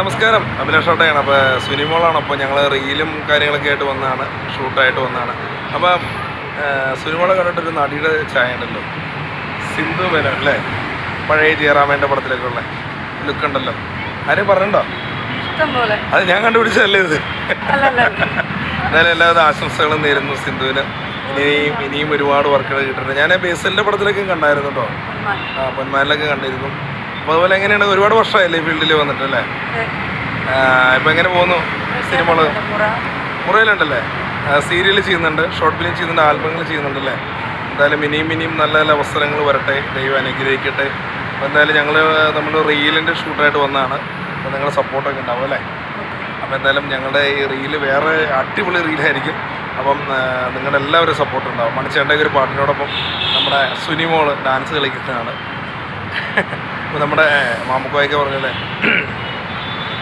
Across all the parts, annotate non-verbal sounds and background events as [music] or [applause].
നമസ്കാരം. അഭിലാഷ് ഓട്ടയാണ് അപ്പോൾ സുനിമോളാണ് അപ്പോൾ ഞങ്ങൾ റീലും കാര്യങ്ങളൊക്കെ ആയിട്ട് വന്നതാണ് ഷൂട്ടായിട്ട് വന്നതാണ് അപ്പം സുനിമോളെ കണ്ടിട്ടൊരു നടിയുടെ ചായ ഉണ്ടല്ലോ. സിന്ധു മേനോൻ അല്ലേ? പഴയ ജയറാമേന്റെ പടത്തിലൊക്കെ ഉള്ള ലുക്ക് ഉണ്ടല്ലോ പറഞ്ഞിട്ടുണ്ടോ? ഇഷ്ടം പോലെ അത് ഞാൻ കണ്ടുപിടിച്ചതല്ലേ ഇത്? എന്നാലും എല്ലാവരും ആശംസകളും നേരുന്നു സിന്ധുവിന്. ഇനിയും ഇനിയും ഒരുപാട് വർക്കുകൾ കിട്ടുന്നുണ്ട് ഞാൻ ബേസലിന്റെ പടത്തിലൊക്കെ കണ്ടായിരുന്നു കേട്ടോ. ആ പൊന്മാനിലൊക്കെ കണ്ടിരുന്നു. അപ്പോൾ അതുപോലെ എങ്ങനെയാണ്? ഒരുപാട് വർഷമായില്ലേ ഈ ഫീൽഡിൽ വന്നിട്ടല്ലേ ഇപ്പം എങ്ങനെ പോകുന്നു സിനിമകൾ മുറയിലുണ്ടല്ലേ? സീരിയൽ ചെയ്യുന്നുണ്ട് ഷോർട്ട് ഫിലിം ചെയ്യുന്നുണ്ട് ആൽബങ്ങൾ ചെയ്യുന്നുണ്ടല്ലേ എന്തായാലും ഇനിയും ഇനിയും നല്ല നല്ല അവസരങ്ങൾ വരട്ടെ ദൈവം അനുഗ്രഹിക്കട്ടെ. അപ്പോൾ എന്തായാലും ഞങ്ങൾ നമ്മൾ റീലിന്റെ ഷൂട്ടായിട്ട് വന്നതാണ്. അപ്പോൾ നിങ്ങളുടെ സപ്പോർട്ടൊക്കെ ഉണ്ടാവും അല്ലേ? അപ്പോൾ എന്തായാലും ഞങ്ങളുടെ ഈ റീൽ വേറെ അടിപൊളി റീലായിരിക്കും. അപ്പം നിങ്ങളുടെ എല്ലാവരും സപ്പോർട്ട് ഉണ്ടാവും. മണിച്ചേട്ടന്റെ ഒരു പാട്ടിനോടൊപ്പം നമ്മുടെ സുനിമോൾ ഡാൻസ് കളിക്കുന്നതാണ്. [laughs] അപ്പോൾ നമ്മുടെ മാമുക്കോയൊക്കെ പറഞ്ഞല്ലേ?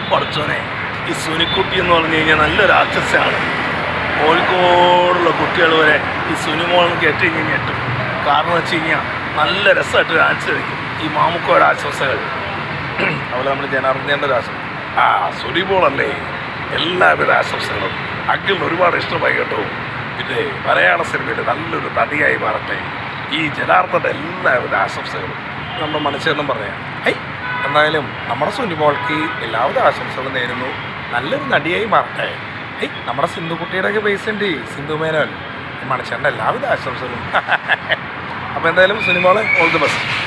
പഠിച്ചോനെ ഈ സുനിക്കുട്ടി എന്ന് പറഞ്ഞു കഴിഞ്ഞാൽ നല്ല രാക്ഷസാണ് കോഴിക്കോടുള്ള കുട്ടികൾ വരെ ഈ സുനിമോളം കെട്ടി കഴിഞ്ഞ് ഞെട്ടും. കാരണം വെച്ച് കഴിഞ്ഞാൽ നല്ല രസമായിട്ട് ഡാൻസ് കളിക്കും. ഈ മാമുക്കോയുടെ ആശംസകൾ. അതുപോലെ നമ്മൾ ജനാർദ്ദന്റെ ഒരു ആശംസ. ആ സുനിമോളല്ലേ എല്ലാവരുടെ ആശംസകളും. അങ്കിളിന് ഒരുപാട് ഇഷ്ടമായി കേട്ടോ. പിന്നെ മലയാള സിനിമയിൽ നല്ലൊരു നടിയായി മാറട്ടെ. ഈ ജനാർദ്ദന്റെ എല്ലാവരുടെ ആശംസകളും. നമ്മുടെ മനസ്സേന്നും പറയാം. ഹൈ എന്തായാലും നമ്മുടെ സുനിമോൾക്ക് എല്ലാവിധ ആശംസകളും നേരുന്നു. നല്ലൊരു നടിയായി മാറട്ടെ. ഹൈ നമ്മുടെ സിന്ധു കുട്ടിയുടെയൊക്കെ ബേസ് ഉണ്ട് സിന്ധു മേനോൻ. മണിച്ചേട്ടന്റെ എല്ലാവിധ ആശംസകളും. [laughs] അപ്പോൾ എന്തായാലും സുനിമോളെ ഓൾ ദി ബെസ്റ്റ്